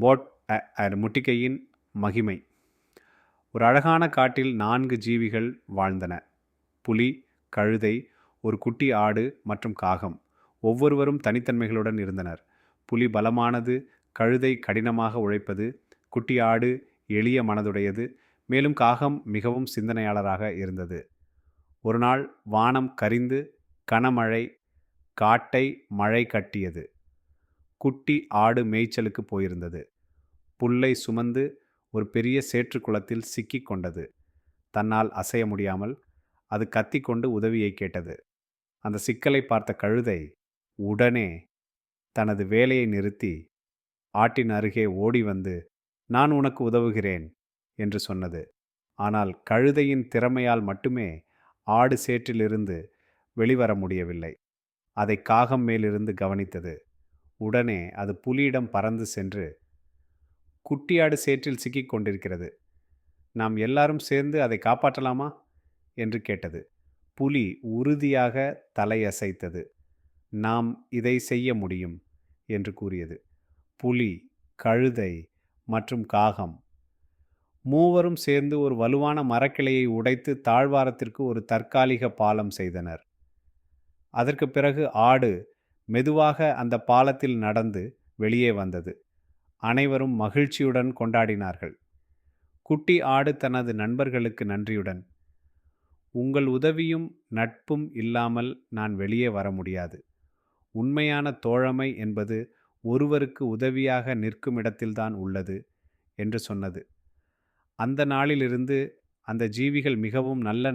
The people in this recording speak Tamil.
போட் அ- முட்டிக்கையின் முட்டிகையின் மகிமை. ஒரு அழகான காட்டில் நான்கு ஜீவிகள் வாழ்ந்தன. புலி கழுதை ஒரு குட்டி ஆடு மற்றும் காகம் ஒவ்வொருவரும் தனித்தன்மைகளுடன் இருந்தனர். புலி பலமானது கழுதை கடினமாக உழைப்பது குட்டி ஆடு எளிய மனதுடையது மேலும் காகம் மிகவும் சிந்தனையாளராக இருந்தது. ஒரு நாள் வானம் கரிந்து கனமழை காட்டை மழை கட்டியது. குட்டி ஆடு மேய்ச்சலுக்கு போயிருந்தது. புல்லை சுமந்து ஒரு பெரிய சேற்றுக்குளத்தில் சிக்கிக் கொண்டது. தன்னால் அசைய முடியாமல் அது கத்திக்கொண்டு உதவியை கேட்டது. அந்த சிக்கலை பார்த்த கழுதை உடனே தனது வேலையை நிறுத்தி ஆட்டின் அருகே ஓடி வந்து நான் உனக்கு உதவுகிறேன் என்று சொன்னது. ஆனால் கழுதையின் திறமையால் மட்டுமே ஆடு சேற்றிலிருந்து வெளிவர முடியவில்லை. அதை காகம் மேலிருந்து கவனித்தது. உடனே அது புலியிடம் பறந்து சென்று குட்டியாடு சேற்றில் சிக்கிக் கொண்டிருக்கிறது. நாம் எல்லாரும் சேர்ந்து அதை காப்பாற்றலாமா? என்று கேட்டது. புலி உறுதியாக தலையசைத்தது. நாம் இதை செய்ய முடியும் என்று கூறியது. புலி கழுதை மற்றும் காகம். மூவரும் சேர்ந்து ஒரு வலுவான மரக்கிளையை உடைத்து தாழ்வாரத்திற்கு ஒரு தற்காலிக பாலம் செய்தனர். அதற்கு பிறகு ஆடு மெதுவாக அந்த பாலத்தில் நடந்து வெளியே வந்தது. அனைவரும் மகிழ்ச்சியுடன் கொண்டாடினார்கள். குட்டி ஆடு தனது நண்பர்களுக்கு நன்றியுடன் உங்கள் உதவியும் நட்பும் இல்லாமல் நான் வெளியே வர முடியாது. உண்மையான தோழமை என்பது ஒருவருக்கு உதவியாக நிற்கும் இடத்தில்தான் உள்ளது என்று சொன்னது. அந்த நாளிலிருந்து அந்த ஜீவிகள் மிகவும் நல்ல